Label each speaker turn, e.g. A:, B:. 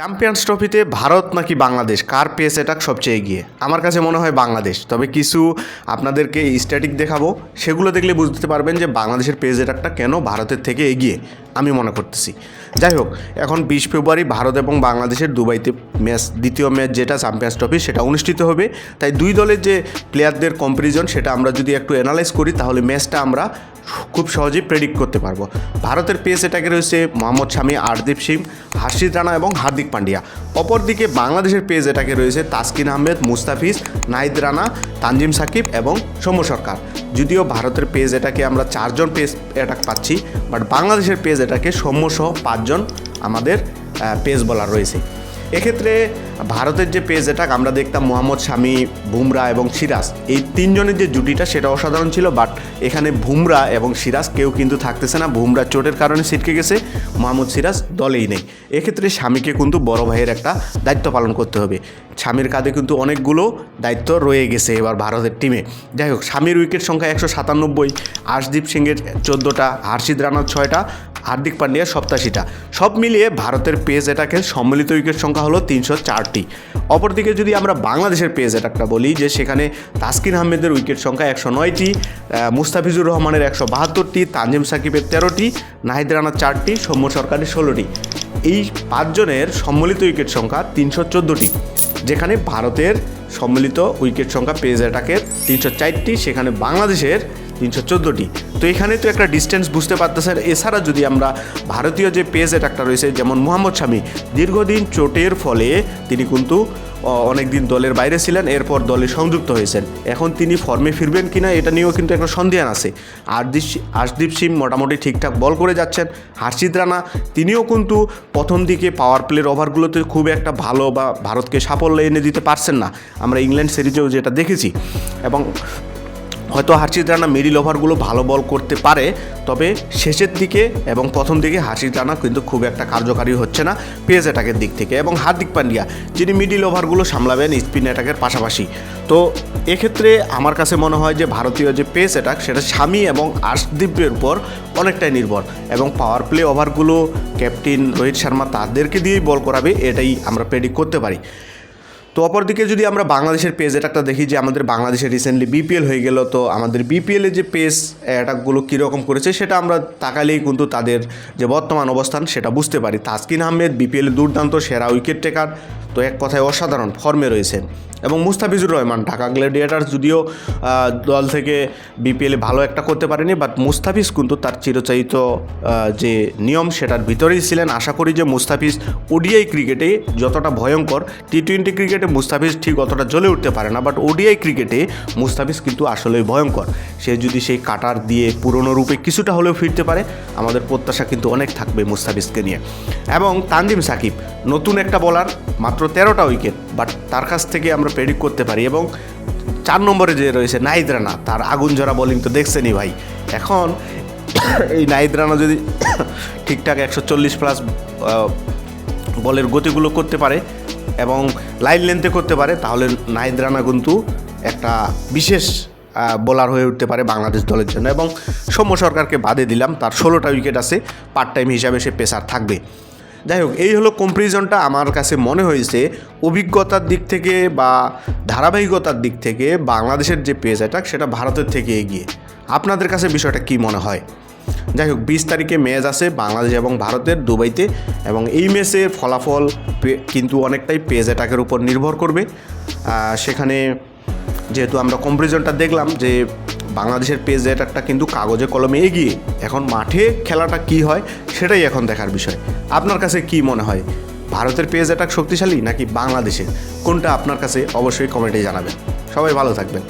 A: Champions ট্রফিতে ভারত নাকি বাংলাদেশ? কার pace attack সবচেয়ে এগিয়ে? আমার কাছে মনে হয় বাংলাদেশ। তবে কিছু আপনাদেরকে স্ট্যাটিক দেখাবো। সেগুলো দেখলে বুঝতে পারবেন যে বাংলাদেশের পেস অ্যাটাকটা কেন ভারতের থেকে এগিয়ে, আমি মনে করতেছি। যাই হোক, এখন বিশ ফেব্রুয়ারি, ভারত এবং বাংলাদেশের দুবাইতে ম্যাচ, দ্বিতীয় ম্যাচ যেটা চ্যাম্পিয়ন্স ট্রফি সেটা অনুষ্ঠিত হবে। তাই দুই দলের যে প্লেয়ারদের কম্পারিজন সেটা আমরা যদি একটু অ্যানালাইজ করি, তাহলে ম্যাচটা আমরা খুব সহজেই প্রেডিক্ট করতে পারব। ভারতের পেস অ্যাটাকে রয়েছে মোহাম্মদ শামি আরদীপ সিং হার্ষিদ রানা এবং হার্দিক পান্ডিয়া। অপরদিকে বাংলাদেশের পেজ এটাকে রয়েছে তাসকিন আহমেদ, মুস্তাফিজ, নাহিদ রানা, তানজিম সাকিব এবং সৌম্য সরকার। যদিও ভারতের পেজ এটাকে আমরা চারজন পেজ অ্যাটাক পাচ্ছি বাট বাংলাদেশের পেজ এটাকে সৌম্য সহ পাঁচজন আমাদের পেজ বলার রয়েছে। এক্ষেত্রে ভারতের যে পেজ অ্যাটাক আমরা দেখতাম মোহাম্মদ শামি, বুমরা এবং সিরাজ। এই তিনজনের যে জুটিটা, সেটা অসাধারণ ছিল বাট এখানে বুমরা এবং সিরাজ কেউ কিন্তু থাকতেছে না। বুমরা চোটের কারণে ছিটকে গেছে, মোহাম্মদ সিরাজ দলেই নেই। এক্ষেত্রে স্বামীকে কিন্তু বড় ভাইয়ের একটা দায়িত্ব পালন করতে হবে। স্বামীর কাঁধে কিন্তু অনেকগুলো দায়িত্ব রয়ে গেছে এবার ভারতের টিমে যাই হোক স্বামীর উইকেট সংখ্যা একশো সাতানব্বই, আশদীপ সিংয়ের চোদ্দোটা হার্ষিদ রানার ছয়টা হার্দিক পান্ডিয়া সপ্তাশিটা। সব মিলিয়ে ভারতের পেজ এটাকে সম্মিলিত উইকেট সংখ্যা হলো তিনশো চারটি। অপরদিকে যদি আমরা বাংলাদেশের পেজ অ্যাটাকটা বলি, যে সেখানে তাসকিন আহমেদের উইকেট সংখ্যা একশো নয়টি মুস্তাফিজুর রহমানের একশো বাহাত্তরটি, তানজিম সাকিবের তেরোটি নাহিদ রানার চারটি, সৌম্য সরকারের ষোলোটি। এই পাঁচজনের সম্মিলিত উইকেট সংখ্যা তিনশো চোদ্দোটি। যেখানে ভারতের সম্মিলিত উইকেট সংখ্যা পেজ অ্যাটাকের তিনশো চারটি, সেখানে বাংলাদেশের তিনশো চোদ্দোটি। তো এখানে তো একটা ডিস্টেন্স বুঝতে পারতেছেন এছাড়া যদি আমরা ভারতীয় যে পেজ অ্যাটাকটা রয়েছে, যেমন মোহাম্মদ শামি, দীর্ঘদিন চোটের ফলে তিনি কিন্তু অনেক দিন দলের বাইরে ছিলেন, এরপর দলে সংযুক্ত হয়েছেন। এখন তিনি ফর্মে ফিরবেন কিনা, এটা নিয়েও কিন্তু একটা সন্দেহান আছে। আরদীপ আশদীপ সিং মোটামুটি ঠিকঠাক বল করে যাচ্ছেন। হার্ষিদ রানা, তিনিও কিন্তু প্রথম দিকে পাওয়ার প্লের ওভারগুলোতে খুব একটা ভালো বা ভারতকে সাফল্য এনে দিতে পারছেন না। আমরা ইংল্যান্ড সিরিজেও যেটা দেখেছি। এবং হয়তো হার্ষিদ রানা মিডিল ওভারগুলো ভালো বল করতে পারে, তবে শেষের দিকে এবং প্রথম দিকে হার্ষিদ রানা কিন্তু খুব একটা কার্যকারী হচ্ছে না পেজ অ্যাটাকের দিক থেকে এবং হার্দিক পান্ডিয়া, যিনি মিডিল ওভারগুলো সামলাবেন স্পিন অ্যাটাকের পাশাপাশি। তো এক্ষেত্রে আমার কাছে মনে হয় যে ভারতীয় যে পেস অ্যাটাক সেটা স্বামী এবং আশদীপের উপর অনেকটাই নির্ভর এবং পাওয়ার প্লে ওভারগুলো ক্যাপ্টেন রোহিত শর্মা তাদেরকে দিয়েই বল করাবে, এটাই আমরা প্রেডিক্ট করতে পারি। তো অপরদিকে যদি আমরা বাংলাদেশের পেজ অ্যাটাকটা দেখি যে আমাদের বাংলাদেশে রিসেন্টলি বিপিএল হয়ে গেল, তো আমাদের বিপিএলের যে পেজ অ্যাটাকগুলো কীরকম করেছে, সেটা আমরা তাকালেই কিন্তু তাদের যে বর্তমান অবস্থান, সেটা বুঝতে পারি। তাসকিন আহমেদ বিপিএলে দুর্দান্ত সেরা উইকেট টেকার তো এক কথায় অসাধারণ ফর্মে রয়েছেন। এবং মুস্তাফিজুর রহমান ঢাকা গ্ল্যাডিয়েটার্স যদিও দল থেকে বিপিএলে ভালো একটা করতে পারেনি বাট মুস্তাফিজ কিন্তু তার চিরচাহিত আহ, যে নিয়ম সেটার ভিতরেই ছিলেন। আশা করি যে মুস্তাফিজ ওডিআই ক্রিকেটে যতটা ভয়ঙ্কর টি টোয়েন্টি ক্রিকেটে মুস্তাফিজ ঠিক অতটা জ্বলে উঠতে পারে না বাট ওডিআই ক্রিকেটে মুস্তাফিজ কিন্তু আসলেই ভয়ঙ্কর। সে যদি সেই কাটার দিয়ে পুরনো রূপে কিছুটা হলেও ফিরতে পারে আমাদের প্রত্যাশা কিন্তু অনেক থাকবে মুস্তাফিজকে নিয়ে। এবং তানজিম সাকিব নতুন একটা বলার মাত্র তেরোটা উইকেট বাট তার কাছ থেকে আমরা প্রেডিক্ট করতে পারি এবং চার নম্বরে যে রয়েছে নাহিদ রানা, তার আগুন ঝরা বোলিং তো দেখছেনই ভাই। এখন এই নাহিদ রানা যদি ঠিকঠাক একশো চল্লিশ প্লাস বলের গতিগুলো করতে পারে এবং লাইন লেন্থে করতে পারে, তাহলে নাহিদ রানা কিন্তু একটা বিশেষ বোলার হয়ে উঠতে পারে বাংলাদেশ দলের জন্য এবং সৌম্য সরকারকে বাদে দিলাম। তার ষোলোটা উইকেট আছে পার্ট টাইম হিসাবে সে পেসার থাকবে। যাই হোক, এই হলো কম্পারিজনটা আমার কাছে মনে হয়েছে, অভিজ্ঞতার দিক থেকে বা ধারাবাহিকতার দিক থেকে বাংলাদেশের যে পেজ অ্যাটাক সেটা ভারতের থেকে এগিয়ে। আপনাদের কাছে বিষয়টা কি মনে হয়? যাই হোক, বিশ তারিখে ম্যাচ আছে বাংলাদেশ এবং ভারতের দুবাইতে এবং এই ম্যাচের ফলাফল কিন্তু অনেকটাই পেজ অ্যাটাকের উপর নির্ভর করবে। সেখানে যেহেতু আমরা কম্পারিজনটা দেখলাম যে বাংলাদেশের পেজ রেটারটা কিন্তু কাগজে কলমে এগিয়ে এখন মাঠে খেলাটা কি হয় সেটাই এখন দেখার বিষয়। আপনার কাছে কি মনে হয়? ভারতের পেজ অ্যাটাক শক্তিশালী নাকি বাংলাদেশের? কোনটা আপনার কাছে অবশ্যই কমেন্টে জানাবেন। সবাই ভালো থাকবেন।